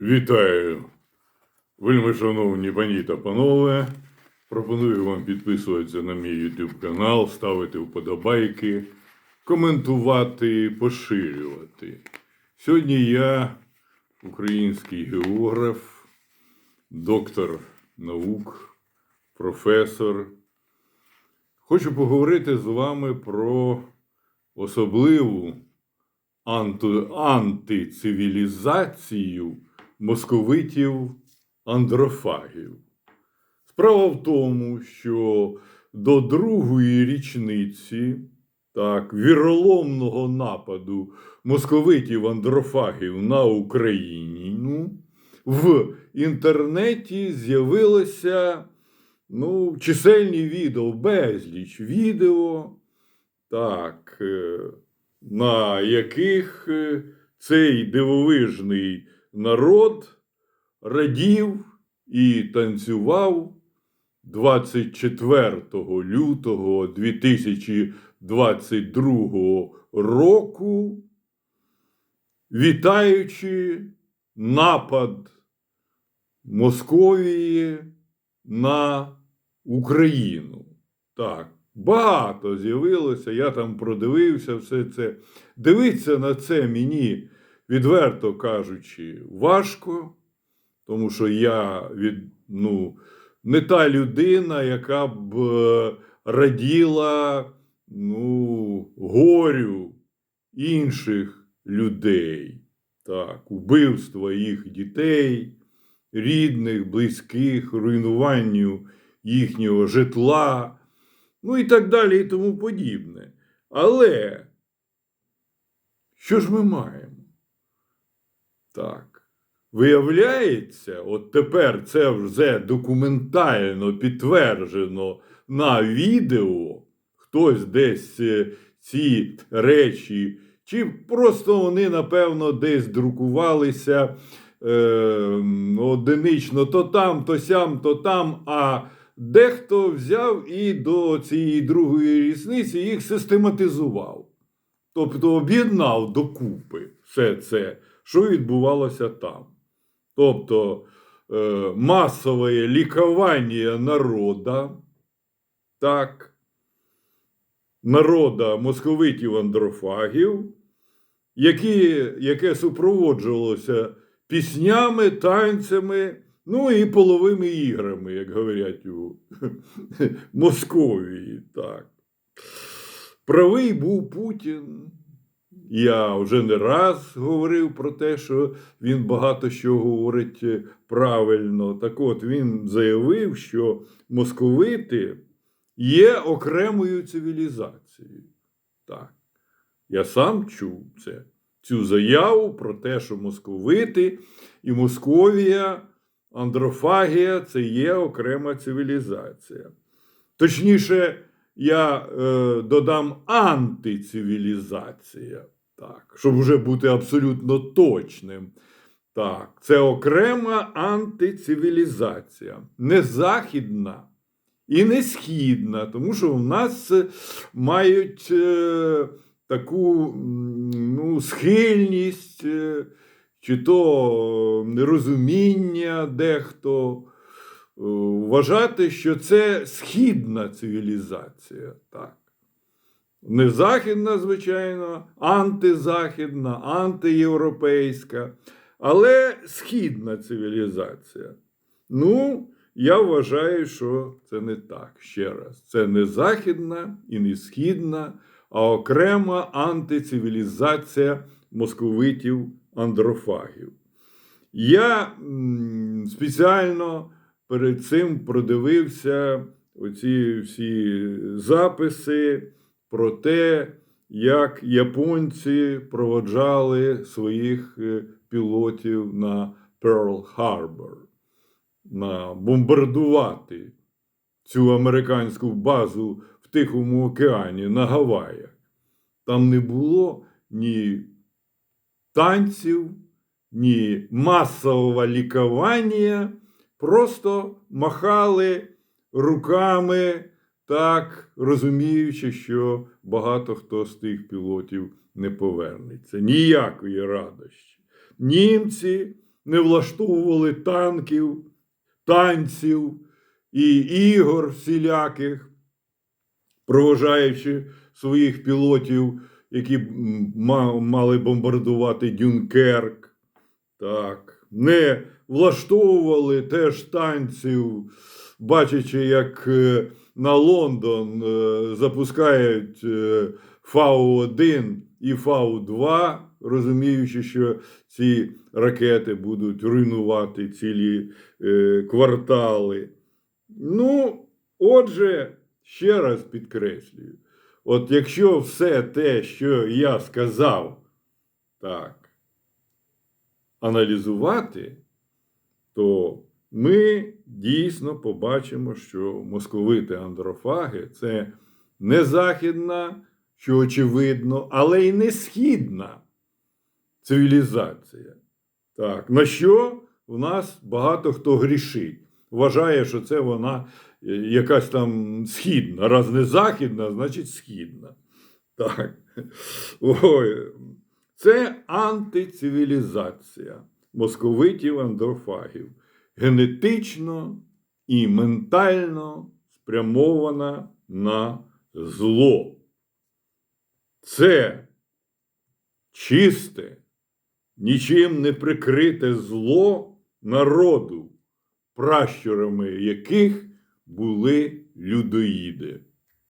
Вітаю, вельми шановні пані та панове. Пропоную вам підписуватися на мій YouTube канал, ставити вподобайки, коментувати, поширювати. Сьогодні я, український географ, доктор наук, професор. Хочу поговорити з вами про особливу анти- антицивілізацію московитів андрофагів. Справа в тому, що до другої річниці так, віроломного нападу московитів андрофагів на Україну в інтернеті з'явилося ну, чисельні відео, безліч відео, так, е, на яких е, цей дивовижний народ радів і танцював 24 лютого 2022 року, вітаючи напад Московії на Україну. Так, багато з'явилося, я там продивився все це. Дивитися на це мені, відверто кажучи, важко, тому що я від, ну, не та людина, яка б е, раділа ну, горю інших людей, так, убивства їх дітей, рідних, близьких, руйнуванню їхнього житла, ну і так далі, і тому подібне. Але що ж ми маємо? Так. Виявляється, от тепер це вже документально підтверджено на відео. Хтось десь е, ці речі, чи просто вони, напевно, десь друкувалися е, одинично то там, то сям, то там. а Дехто взяв і до цієї другої різниці їх систематизував. Тобто об'єднав докупи все це, що відбувалося там. Тобто е, масове лікування народа, так, народа московитів андрофагів, які, яке супроводжувалося піснями, танцями, ну і половими іграми, як говорять у Московії. Так. Правий був Путін. Я вже не раз говорив про те, що він багато що говорить е, правильно. Так от він заявив, що московити є окремою цивілізацією. Так. Я сам чув це, цю заяву про те, що московити і Московія, андрофагія це є окрема цивілізація. Точніше, я е, додам антицивілізація, так, щоб вже бути абсолютно точним. Так, це окрема антицивілізація, не західна і не східна, тому що в нас е, мають е, таку ну, схильність, е, чи то нерозуміння дехто. е, Вважати, що це східна цивілізація. Так. Не західна, звичайно, антизахідна, антиєвропейська, але східна цивілізація. Ну, я вважаю, що це не так. Ще раз. Це не західна і не східна, а окрема антицивілізація московитів андрофагів. Я спеціально перед цим продивився оці всі записи про те, як японці проводжали своїх е, пілотів на Перл Харбор, на бомбардувати цю американську базу в Тихому океані на Гаваях. Там не було ні танців, ні масового лікування, просто махали руками, так розуміючи, що багато хто з тих пілотів не повернеться. Ніякої радощі. Німці не влаштовували танків, танців і ігор всіляких, проважаючи своїх пілотів, які мали бомбардувати Дюнкерк. Так, не влаштовували теж танців, бачачи, як е, на Лондон е, запускають е, Фау-1 і Фау-2, розуміючи, що ці ракети будуть руйнувати цілі е, квартали. Ну, отже, ще раз підкреслюю: от якщо все те, що я сказав, так, аналізувати, то ми дійсно побачимо, що московити андрофаги це не західна, що очевидно, але й не східна цивілізація. Так, на що в нас багато хто грішить. Вважає, що це вона е, якась там східна. Раз не західна, значить східна. Так. Ой. Це антицивілізація московитів андрофагів, генетично і ментально спрямована на зло. Це чисте, нічим не прикрите зло народу, пращурами яких були людоїди.